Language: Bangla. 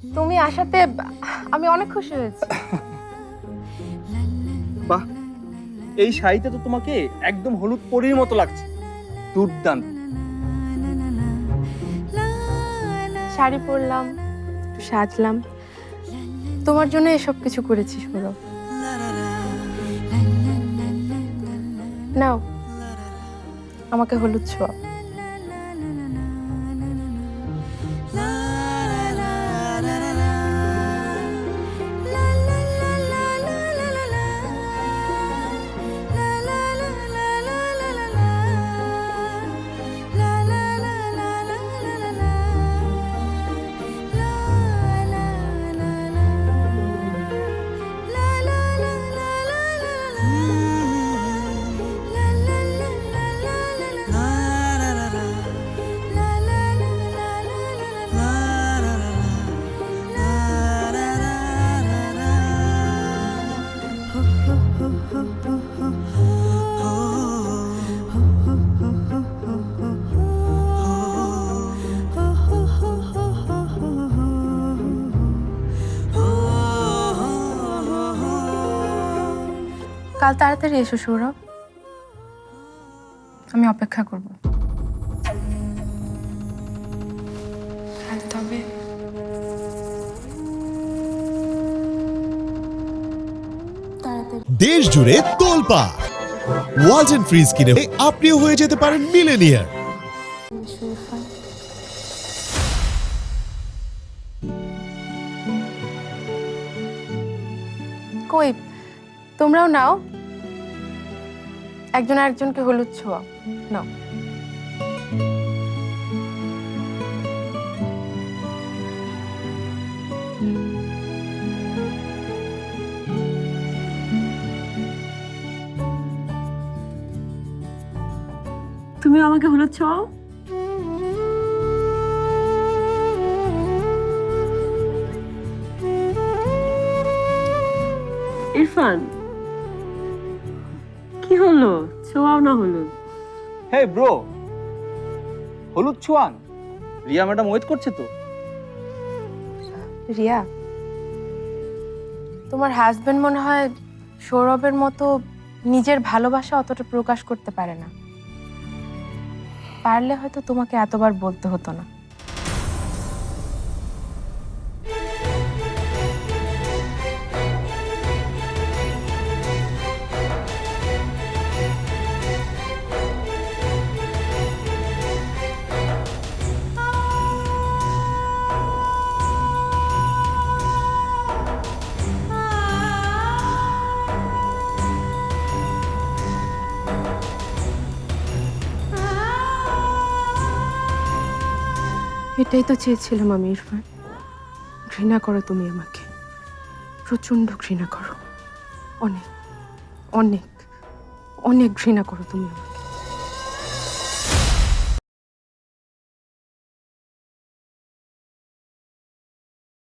তুমি আসাতে আমি অনেক খুশি হয়েছি। বাহ এই শাড়িতে তো তোমাকে একদম হলুদ পরীর মতো লাগছে। দুর্দান্ত। শাড়ি পরলাম সাজলাম। তোমার জন্য এসব কিছু করেছি সৌরভ নাও আমাকে হলুদ ছোঁয়া কাল তাড়াতাড়ি এসো সৌরভ। আমি অপেক্ষা করব। তবে। দেশ জুড়ে তোলপা। ওয়ালটন ফ্রিজ কিনে আপনিও হয়ে যেতে পারেন মিলেনিয়ার কই তোমরাও নাও। একজন আরেকজনকে হলুদ ছোঁয়া নাও। তুমি আমাকে হলুদ ছোঁয়াও? ইরফান কি হলো? ছোঁয়াও না হলুদ হে ব্রো। হলুদ ছোঁয়ান? রিয়া ম্যাডাম ওয়েট করছে তো। রিয়া তোমার হাজবেন্ড মনে হয় সৌরভের মতো নিজের ভালোবাসা অতটা প্রকাশ করতে পারে না। পারলে হয়তো তোমাকে এতবার বলতে হতো না। এটাই তো চেয়েছিলাম আমি, ইরফান। ঘৃণা করো তুমি আমাকে। প্রচণ্ড ঘৃণা করো। অনেক অনেক অনেক ঘৃণা করো তুমি আমাকে।